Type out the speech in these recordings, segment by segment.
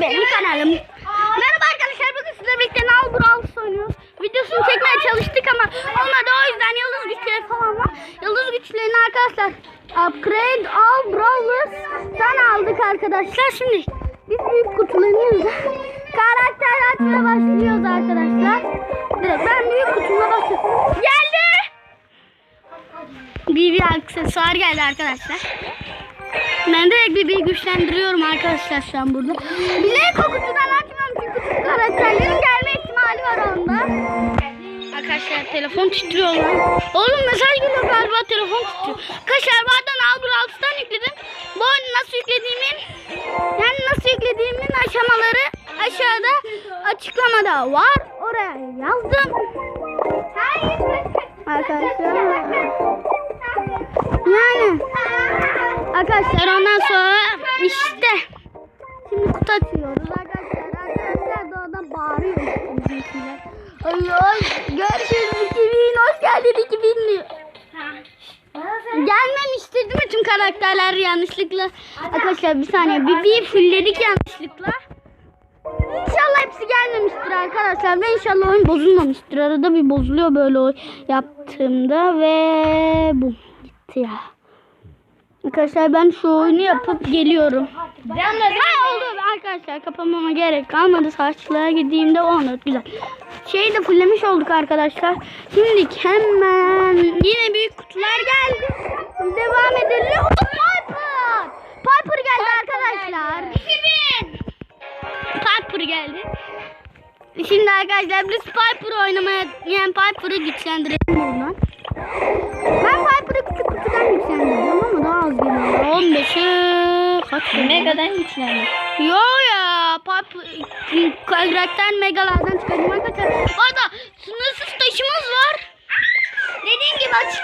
benim kanalım. Merhaba arkadaşlar bugün sizlerle birlikte Nal Brawl oynuyoruz. Videosunu çekmeye çalıştık ama olmadı o yüzden yıldız güçleri falan var. Yıldız güçlerini arkadaşlar Upgrade All Brawlers'tan aldık arkadaşlar. Şimdi biz büyük kutularımız karakter açmaya başlıyoruz arkadaşlar. Direkt ben büyük kutuma başlıyorum. Geldi. Bir bir aksesuar geldi arkadaşlar. Ben direkt bir güçlendiriyorum arkadaşlar şu an burada. Bilerek o kutudan açmıyorum çünkü karakterlerin gelme ihtimali var onda. Arkadaşlar telefon titriyor lan. Oğlum mesaj geliyor galiba telefon titriyor. Arkadaşlar vardan Albur 6'dan yükledim. Bu oyunu nasıl yüklediğimin yani nasıl yüklediğimin aşamaları aşağıda açıklamada var. Oraya yazdım. Arkadaşlar. Yani arkadaşlar ondan sonra işte şimdi kutu açıyoruz arkadaşlar. Arkadaşlar da orada bağırıyor bizimkiler. Ay ay görüşürüz 2000 hoş geldin 2000 diyor. Gelmemiştir değil mi tüm karakterler yanlışlıkla? Arkadaşlar bir saniye bir bir fullledik yanlışlıkla. İnşallah hepsi gelmemiştir arkadaşlar ve inşallah oyun bozulmamıştır. Arada bir bozuluyor böyle yaptığımda ve bu gitti ya. Arkadaşlar ben şu oyunu yapıp geliyorum. Ha oldu arkadaşlar kapamama gerek kalmadı. Saçlığa gideyim de 14 güzel. Şeyi de fulllemiş olduk arkadaşlar. Şimdi hemen yine büyük kutular geldi. Devam edelim. Oh, Piper! Piper geldi arkadaşlar. 2000! Piper geldi. Şimdi arkadaşlar biz Piper oynamaya yani Piper'ı güçlendirelim buradan. Ben Piper'ı küçük kutudan güçlendireceğim ama daha az geliyor. 15'e kaç geliyor? Mega'dan güçlendi. Yo ya Piper karakter megalardan çıkardım arkadaşlar. Bu arada sınırsız taşımız var. Dediğim gibi açık,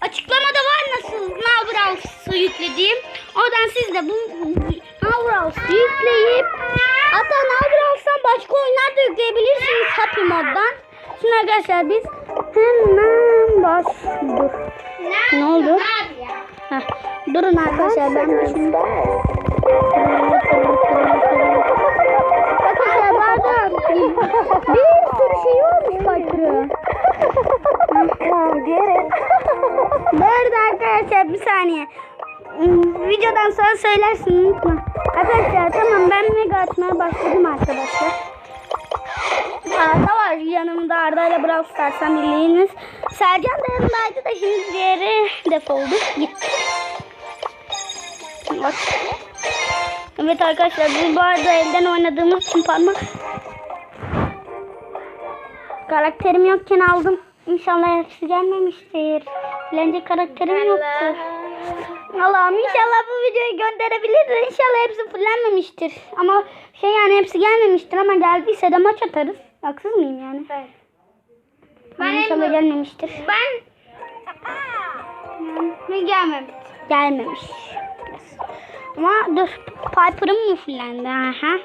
açıklamada var nasıl Navbrows'u yüklediğim. Oradan siz de bu Navbrows'u yükleyip hatta Navbrows'tan başka oyunlar da yükleyebilirsiniz Happy Mod'dan. Şimdi arkadaşlar biz hemen başlıyoruz. Ne oldu? Heh, durun arkadaşlar ben şimdi. Arkadaşlar bardak bir sürü şey olmuş Piper'ı. Nerede arkadaşlar bir saniye. Videodan sonra söylersin unutma. Arkadaşlar tamam ben mega atmaya başladım arkadaşlar. Arda var yanımda Arda ile Brawl Stars'tan birliğiniz. Sercan da yanımdaydı da şimdi diğeri defoldu gitti. Bak. Evet arkadaşlar biz bu arada elden oynadığımız için parmak karakterim yokken aldım. İnşallah hepsi gelmemiştir. Bence karakterim yoktu. Allah'ım inşallah bu videoyu gönderebilir. İnşallah hepsi fullenmemiştir. Ama şey yani hepsi gelmemiştir ama geldiyse de maç atarız. Haksız mıyım yani? Evet. Ama inşallah gelmemiştir. Ben ne gelmem. Gelmemiş. Ama dur Piper'ım mı fullendi? Aha.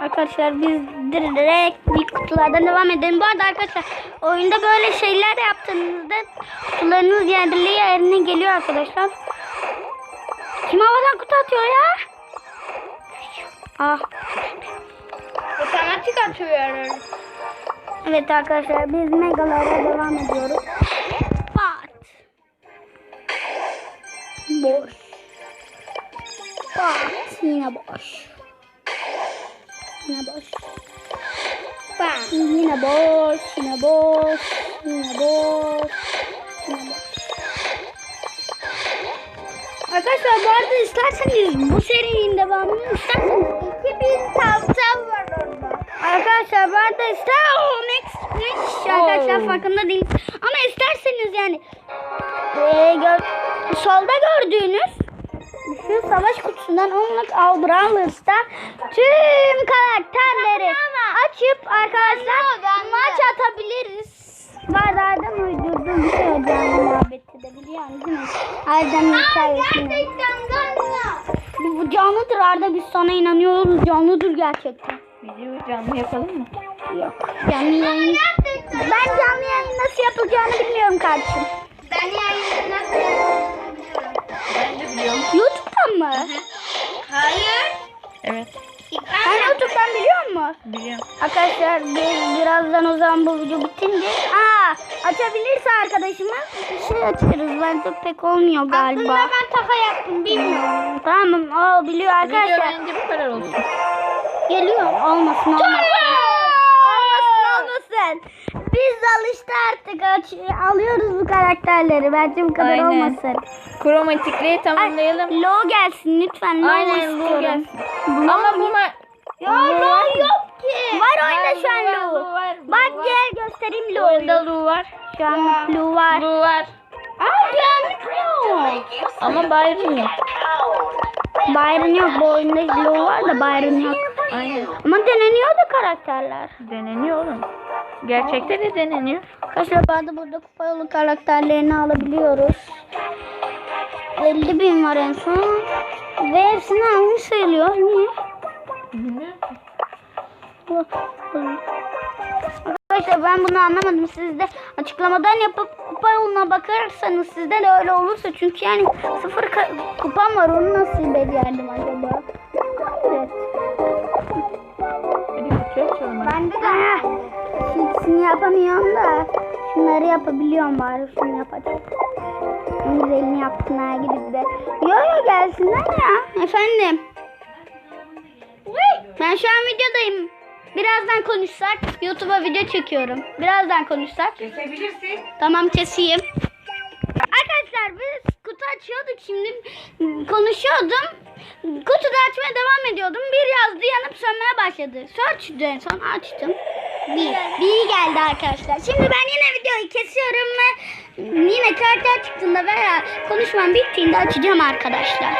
Arkadaşlar biz direkt bir kutulardan devam edelim. Bu arada arkadaşlar oyunda böyle şeyler yaptığınızda kutularınız yerli yerine geliyor arkadaşlar. Kim havadan kutu atıyor ya? Ah. Otomatik atıyor. Evet arkadaşlar biz megalara devam ediyoruz. Pat. Boş. Pat. Yine boş. Yine boş. Ben. Yine boş. Yine boş. Yine boş. Yine boş. Arkadaşlar bu arada isterseniz bu serinin devamını isterseniz 2000 tavşan var orada. Arkadaşlar bu arada ister o Max'miş arkadaşlar Oo. farkında değil. Ama isterseniz yani e, gör, solda gördüğünüz şu savaş kutusundan onluk Al Brawlers'ta tüm karakterleri açıp arkadaşlar maç atabiliriz. Var da Erdem uydurduğum bir şey olacağını muhabbeti de biliyorsunuz değil mi? Erdem'in hikayesini. Bu canlıdır Arda biz sana inanıyoruz canlıdır gerçekten. Video canlı yapalım mı? Yok. Canlı yayın. Ben canlı yayın nasıl yapılacağını bilmiyorum kardeşim. Ben yayını nasıl yapacağım? Ben de biliyorum. YouTube'dan mı? Hayır. Evet. Sen YouTube'dan biliyor musun? Biliyorum. Arkadaşlar biz birazdan o zaman bu video bitince aa açabilirse arkadaşımız şey açarız. Bence pek olmuyor galiba. Aslında ben taka yaptım bilmiyorum. Tamam o biliyor Video arkadaşlar. bence bu kadar olsun. Geliyor. Olmasın olmasın. Olmasın olmasın. Biz alıştı artık. Alıyoruz bu karakterleri. Bence bu kadar Aynen. olmasın. Kromatikliği Ay, tamamlayalım. Low gelsin lütfen. Low Aynen bu gelsin. Low Ama bu ma- Ya Low yok ki. Var oyunda şu an Low. Bak gel göstereyim Low'yu. oyunda Lu var. Şu an Blue var. Lu var. Aa gelmiyor. Ama Byron yok. Byron yok. Bu oyunda Blue var da Byron yok. Aynen. Ama deneniyor da karakterler. Deneniyor oğlum. Gerçekte de deneniyor. Arkadaşlar ben de burada kupa yolu karakterlerini alabiliyoruz. 50 bin var en son. Ve hepsini almış sayılıyor. Niye? Arkadaşlar ben bunu anlamadım. Siz de açıklamadan yapıp kupa yoluna bakarsanız sizde de öyle olursa. Çünkü yani sıfır kupam var. Onu nasıl becerdim acaba? Yapamıyorum da. Şunları yapabiliyorum bari. Şunu yapacağım. En güzelini yaptın ha gidip de. Yo yo gelsinler ya. Efendim. Ben şu an videodayım. Birazdan konuşsak. YouTube'a video çekiyorum. Birazdan konuşsak. Kesebilirsin. Tamam keseyim. Arkadaşlar biz kutu açıyorduk şimdi konuşuyordum. Kutuda açmaya devam ediyordum. Bir yazdı yanıp sönmeye başladı. Search'tü en son açtım. Bir, bir geldi arkadaşlar. Şimdi ben yine videoyu kesiyorum ve yine karakter çıktığında veya konuşmam bittiğinde açacağım arkadaşlar.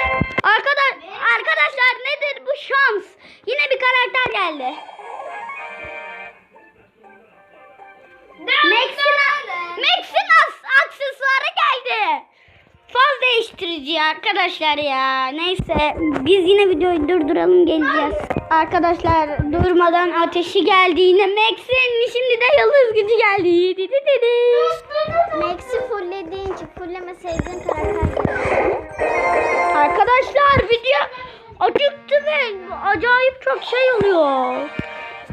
Arkadaş, arkadaşlar nedir bu şans? Yine bir karakter geldi. Max'in Max'in as- aksesuarı geldi. Faz değiştirici arkadaşlar ya. Neyse biz yine videoyu durduralım geleceğiz. Arkadaşlar durmadan ateşi geldi yine Max'in şimdi de yıldız gücü geldi. Di di di di. Max'i fullediğin için fullemeseydin karakter Arkadaşlar video acıktı ve acayip çok şey oluyor.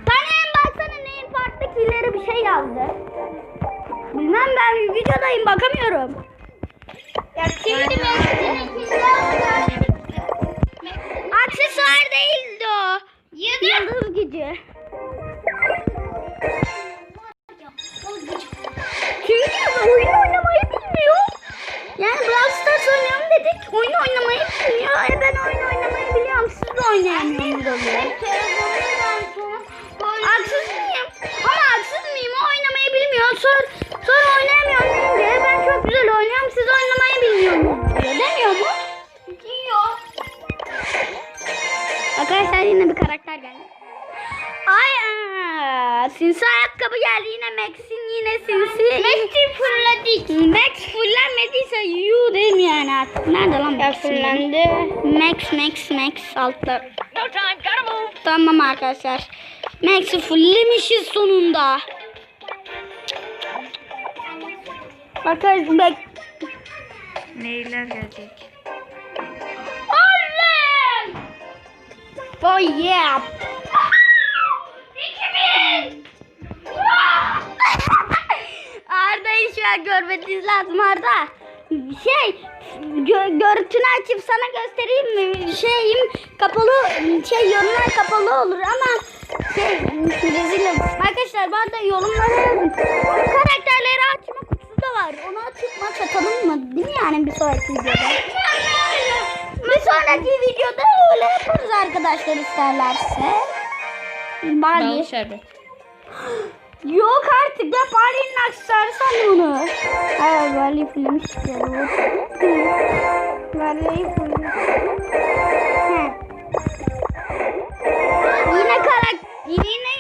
Tanem baksana neyin farklı killeri bir şey yazdı. Bilmem ben videodayım bakamıyorum. Aksesuar değildi o. Yıldız gücü. Sinsi ayakkabı geldi yine Max'in yine sinsi. Max'i fırladık. Max fullenmediyse yu değil mi yani artık? Nerede lan Max? fullendi. Max Max Max altta. Tamam arkadaşlar. Max'i fullemişiz sonunda. Arkadaşlar bek. Neyler gelecek? Oh yeah. An görmeniz lazım Arda. Şey gö- görüntünü açıp sana göstereyim mi? Şeyim kapalı şey yorumlar kapalı olur ama şey rezilim. Arkadaşlar ben de yorumlara yazın. Karakterleri açma kutusu da var. Onu açıp maç atalım mı? Değil mi yani bir sonraki videoda? Bir sonraki videoda öyle yaparız arkadaşlar isterlerse. Barbie. Bal şerbet. Yok artık ya Barbie'nin aksesuarı sandım onu. Evet Barbie filmi çıkıyor. Barbie'yi filmi. Yine karak yine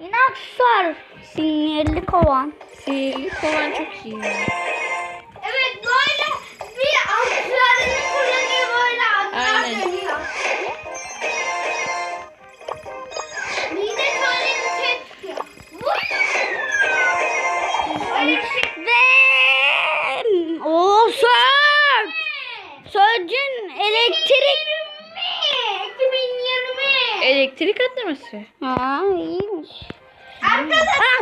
yine aksesuar. Sinirli kovan. Sihirli kovan çok iyi. Elektrik atlaması. Ha iyiymiş. Arkadaşlar.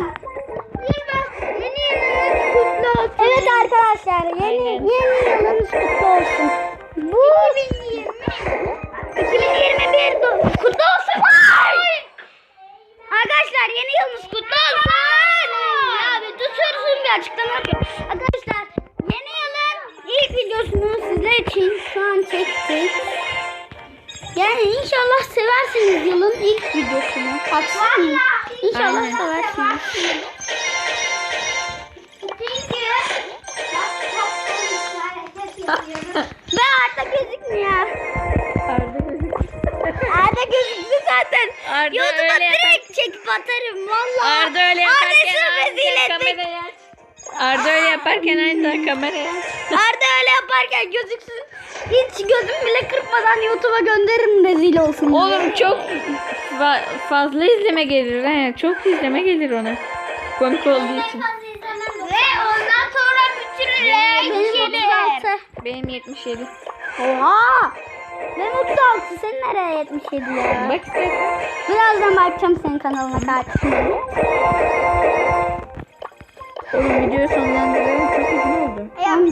Yeni yılınız kutlu olsun. Evet arkadaşlar yeni Aynen. yeni yılınız kutlu olsun. Bu 2020. 2021 do- kutlu olsun. Ay! Arkadaşlar yeni yılınız kutlu olsun. Ya bir tutuyorsun bir açıklama yapıyorum. Arkadaşlar yeni yılın ilk videosunu sizler için şu an çektik. Yani inşallah seversiniz yılın ilk videosunu. Haksız? İnşallah Aynen. seversiniz. Ve Arda gözükmüyor. Arda gözük. Arda gözüktü zaten. Arda YouTube'a direkt çekip atarım valla. Arda öyle yaparken rezil aniden ettik. Arda öyle yaparken aniden kamerayı aç. Arda öyle yaparken gözüksün. Hiç gözüm bile kırpmadan YouTube'a gönderirim rezil olsun. diye. Oğlum çok fa- fazla izleme gelir ha. Çok izleme gelir ona. Komik olduğu için. Ve ondan sonra bütün Benim renkleri. 36. Benim 77. Oha. Benim 36. Senin nereye 77 ya? Bak istersen. Birazdan bakacağım senin kanalına kardeşim.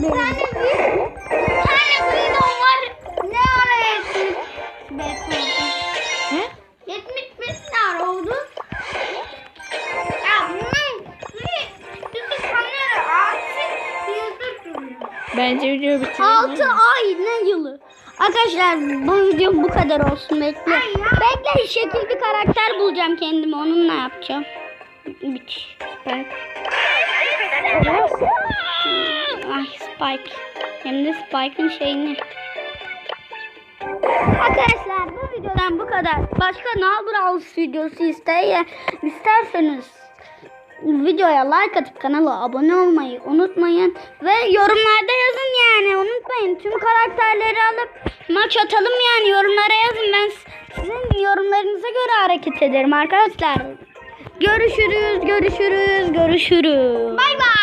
Bir tane büyük, bir tane büyük var. Ne ara yetmiş? He? Yetmiş beş ne ara oldu? Ya bunun artık yıldır duruyor. Bence video bitirelim. 6 ay ne yılı? Arkadaşlar bu video bu kadar olsun bekle. Bekle şekil bir karakter bulacağım kendime onunla yapacağım. Bitiş. Bak. Ay Spike. Hem de Spike'ın şeyini. Arkadaşlar bu videodan bu kadar. Başka ne Brawl videosu isteye, isterseniz videoya like atıp kanala abone olmayı unutmayın. Ve yorumlarda yazın yani unutmayın. Tüm karakterleri alıp maç atalım yani yorumlara yazın. Ben sizin yorumlarınıza göre hareket ederim arkadaşlar. Görüşürüz, görüşürüz, görüşürüz. Bay bay.